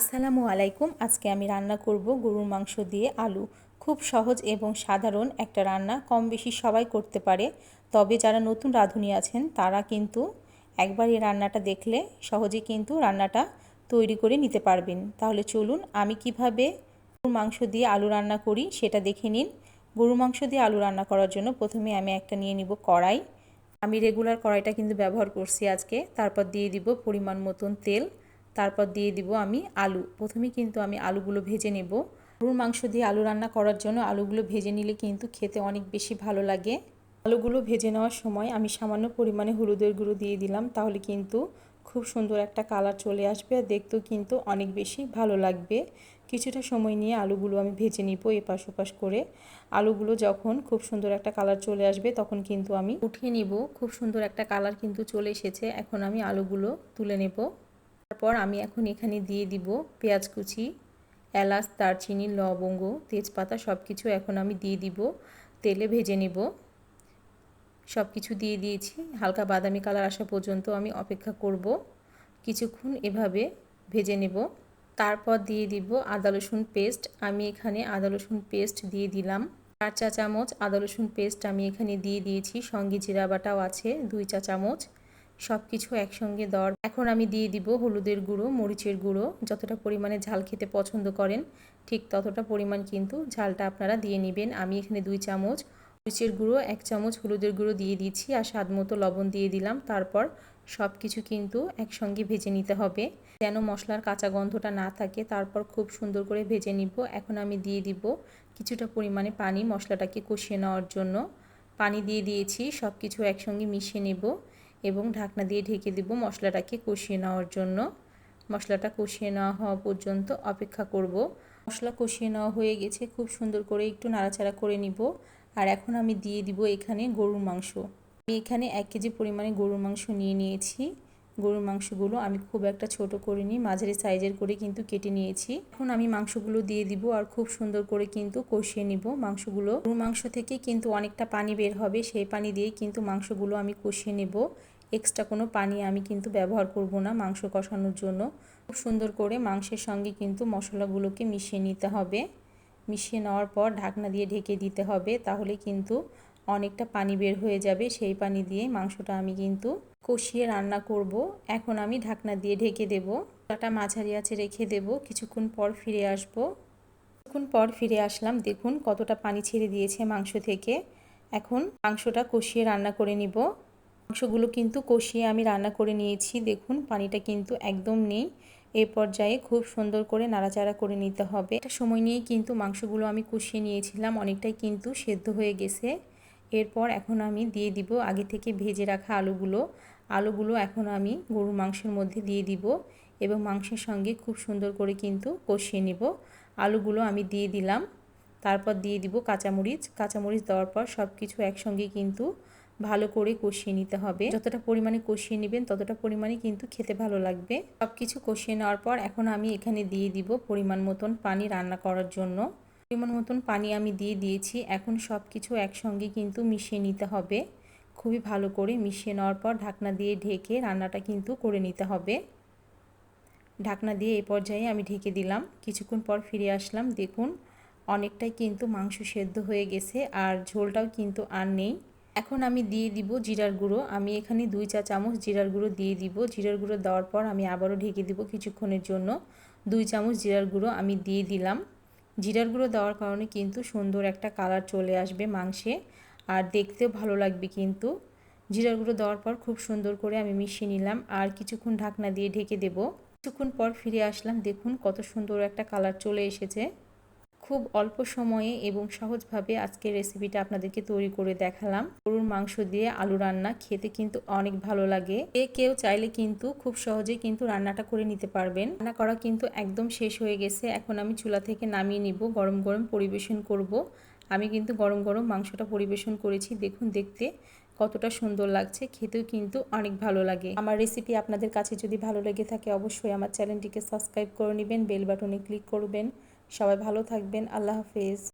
আসসালামু আলাইকুম। আজকে আমি রান্না করব গরুর মাংস দিয়ে আলু। খুব সহজ এবং সাধারণ একটা রান্না কম বেশি সবাই করতে পারে। তবে যারা নতুন রাঁধুনি আছেন, তারা কিন্তু একবার এই রান্নাটা দেখলে সহজে কিন্তু রান্নাটা তৈরি করে নিতে পারবেন। তাহলে চলুন আমি কীভাবে গরুর মাংস দিয়ে আলু রান্না করি সেটা দেখে নিন। গরুর মাংস দিয়ে আলু রান্না করার জন্য প্রথমে আমি একটা নিয়ে নিব কড়াই। আমি রেগুলার কড়াইটা কিন্তু ব্যবহার করছি আজকে। তারপর দিয়ে দিব পরিমাণ মতন তেল। তারপর দিয়ে দিব আমি আলু। প্রথমে কিন্তু আমি আলুগুলো ভেজে নেব। গরুর মাংস দিয়ে আলু রান্না করার জন্য আলুগুলো ভেজে নিলে কিন্তু খেতে অনেক বেশি ভালো লাগে। আলুগুলো ভেজে নেওয়ার সময় আমি সামান্য পরিমাণে হলুদের গুঁড়ো দিয়ে দিলাম, তাহলে কিন্তু খুব সুন্দর একটা কালার চলে আসবে আর দেখতেও কিন্তু অনেক বেশি ভালো লাগবে। কিছুটা সময় নিয়ে আলুগুলো আমি ভেজে নিব এপাশ ওপাশ করে। আলুগুলো যখন খুব সুন্দর একটা কালার চলে আসবে, তখন কিন্তু আমি উঠিয়ে নিব। খুব সুন্দর একটা কালার কিন্তু চলে এসেছে। এখন আমি আলুগুলো তুলে নেব। তারপর আমি এখন এখানে দিয়ে দিব পেঁয়াজ কুচি, এলাচ, দারচিনি, লবঙ্গ, তেজপাতা সব কিছু এখন আমি দিয়ে দিব, তেলে ভেজে নিব। সব কিছু দিয়ে দিয়েছি, হালকা বাদামি কালার আসা পর্যন্ত আমি অপেক্ষা করব। কিছুক্ষণ এভাবে ভেজে নেব। তারপর দিয়ে দিব আদা, রসুন পেস্ট, আমি এখানে আদা, রসুন পেস্ট দিয়ে দিলাম। চার চা চামচ আদা, রসুন পেস্ট আমি এখানে দিয়ে দিয়েছি, সঙ্গে জিরা বাটাও আছে, দুই চা চামচ। সব কিছু একসঙ্গে দর এখন আমি দিয়ে দিব হলুদের গুঁড়ো, মরিচের গুঁড়ো। যতটা পরিমাণে ঝাল খেতে পছন্দ করেন, ঠিক ততটা পরিমাণ কিন্তু ঝালটা আপনারা দিয়ে নেবেন। আমি এখানে দুই চামচ মরিচের গুঁড়ো, এক চামচ হলুদের গুঁড়ো দিয়ে দিচ্ছি আর স্বাদ মতো লবণ দিয়ে দিলাম। তারপর সব কিছু কিন্তু একসঙ্গে ভেজে নিতে হবে। যেন মশলার কাঁচা গন্ধটা না থাকে, তারপর খুব সুন্দর করে ভেজে নিব। এখন আমি দিয়ে দিব কিছুটা পরিমাণে পানি মশলাটাকে কষিয়ে নেওয়ার জন্য। পানি দিয়ে দিয়েছি সব কিছু একসঙ্গে মিশিয়ে নেব। এবং ঢাকনা দিয়ে ঢেকে দেব মশলাটাকে কষিয়ে নেওয়ার জন্য। মশলাটা কষিয়ে নেওয়া হওয়া পর্যন্ত অপেক্ষা করব। মশলা কষিয়ে নেওয়া হয়ে গেছে, খুব সুন্দর করে একটু নাড়াচাড়া করে নিব। আর এখন আমি দিয়ে দিব এখানে গরুর মাংস। আমি এখানে এক কেজি পরিমাণে গরুর মাংস নিয়ে নিয়েছি। গরুর মাংসগুলো আমি খুব একটা ছোট করিনি, মাঝারি সাইজের করে কিন্তু কেটে নিয়েছি। এখন আমি মাংসগুলো দিয়ে দিব আর খুব সুন্দর করে কিন্তু কষিয়ে নিব মাংসগুলো। গরুর মাংস থেকে কিন্তু অনেকটা পানি বের হবে, সেই পানি দিয়ে কিন্তু মাংসগুলো আমি কষিয়ে নেব। এক্সট্রা কোনো পানি আমি কিন্তু ব্যবহার করব না মাংস কষানোর জন্য। খুব সুন্দর করে মাংসের সঙ্গে কিন্তু মশলাগুলোকে মিশিয়ে নিতে হবে। মিশিয়ে নেওয়ার পর ঢাকনা দিয়ে ঢেকে দিতে হবে, তাহলে কিন্তু অনেকটা পানি বের হয়ে যাবে। সেই পানি দিয়ে মাংসটা আমি কিন্তু কষিয়ে রান্না করব। এখন আমি ঢাকনা দিয়ে ঢেকে দেব। চুলাটা মাঝারি আছে রেখে দেব। কিছুক্ষণ পর ফিরে আসব। কিছুক্ষণ পর ফিরে আসলাম। দেখুন কতটা পানি ছেড়ে দিয়েছে মাংস থেকে। এখন মাংসটা কষিয়ে রান্না করে নিব। মাংসগুলো কিন্তু কষিয়ে আমি রান্না করে নিয়েছি। দেখুন পানিটা কিন্তু একদম নেই। এ পর্যায়ে খুব সুন্দর করে নাড়াচাড়া করে নিতে হবে। একটা সময় নিয়েই কিন্তু মাংসগুলো আমি কষিয়ে নিয়েছিলাম। অনেকটাই কিন্তু সেদ্ধ হয়ে গেছে। এরপর এখন আমি দিয়ে দিব আগে থেকে ভেজে রাখা আলুগুলো। আলুগুলো এখন আমি গরুর মাংসের মধ্যে দিয়ে দিব এবং মাংসের সঙ্গে খুব সুন্দর করে কিন্তু কষিয়ে নেব। আলুগুলো আমি দিয়ে দিলাম। তারপর দিয়ে দিব কাঁচামরিচ। কাঁচামরিচ দেওয়ার পর সব কিছু একসঙ্গে কিন্তু ভালো করে কষিয়ে নিতে হবে। যতটা পরিমাণে কষিয়ে নেবেন ততটা পরিমাণে কিন্তু খেতে ভালো লাগবে। সব কিছু কষিয়ে নেওয়ার পর এখন আমি এখানে দিয়ে দিব পরিমাণ মতন পানি রান্না করার জন্য। পরিমাণ মতন পানি আমি দিয়ে দিয়েছি। এখন সব কিছু একসঙ্গে কিন্তু মিশিয়ে নিতে হবে। খুবই ভালো করে মিশিয়ে নেওয়ার পর ঢাকনা দিয়ে ঢেকে রান্নাটা কিন্তু করে নিতে হবে। ঢাকনা দিয়ে এই পর্যায়ে আমি ঢেকে দিলাম। কিছুক্ষণ পর ফিরে আসলাম। দেখুন, অনেকটাই কিন্তু মাংস সেদ্ধ হয়ে গেছে আর ঝোলটাও কিন্তু আর নেই। এখন আমি দিয়ে দিব জিরার গুঁড়ো। আমি এখানে দুই চা চামচ জিরার গুঁড়ো দিয়ে দিব। জিরার গুঁড়ো দেওয়ার পর আমি আবারও ঢেকে দিব কিছুক্ষণের জন্য। দুই চামচ জিরার গুঁড়ো আমি দিয়ে দিলাম। জিরার গুঁড়ো দেওয়ার কারণে কিন্তু সুন্দর একটা কালার চলে আসবে মাংসে। আর দেখতেও ভালো লাগবে কিন্তু। জিরার গুঁড়ো দেওয়ার পর খুব সুন্দর করে আমি মিশিয়ে নিলাম আর কিছুক্ষণ ঢাকনা দিয়ে ঢেকে দেব। কিছুক্ষণ পর ফিরে আসলাম, দেখুন কত সুন্দর একটা কালার চলে এসেছে। খুব অল্প সময়ে এবং সহজভাবে আজকের রেসিপিটা আপনাদেরকে তৈরি করে দেখালাম। গরুর মাংস দিয়ে আলু রান্না খেতে কিন্তু অনেক ভালো লাগে। এ কেউ চাইলে কিন্তু খুব সহজে কিন্তু রান্নাটা করে নিতে পারবেন। রান্না করা কিন্তু একদম শেষ হয়ে গেছে। এখন আমি চুলা থেকে নামিয়ে নিব, গরম গরম পরিবেশন করব। আমি কিন্তু গরম গরম মাংসটা পরিবেশন করেছি। দেখুন, দেখতে কতটা সুন্দর লাগছে। খেতেও কিন্তু অনেক ভালো লাগে। আমার রেসিপি আপনাদের কাছে যদি ভালো লেগে থাকে, অবশ্যই আমার চ্যানেলটিকে সাবস্ক্রাইব করে নেবেন বেল বাটনে ক্লিক করবেন। সবাই ভালো থাকবেন। আল্লাহ হাফেজ।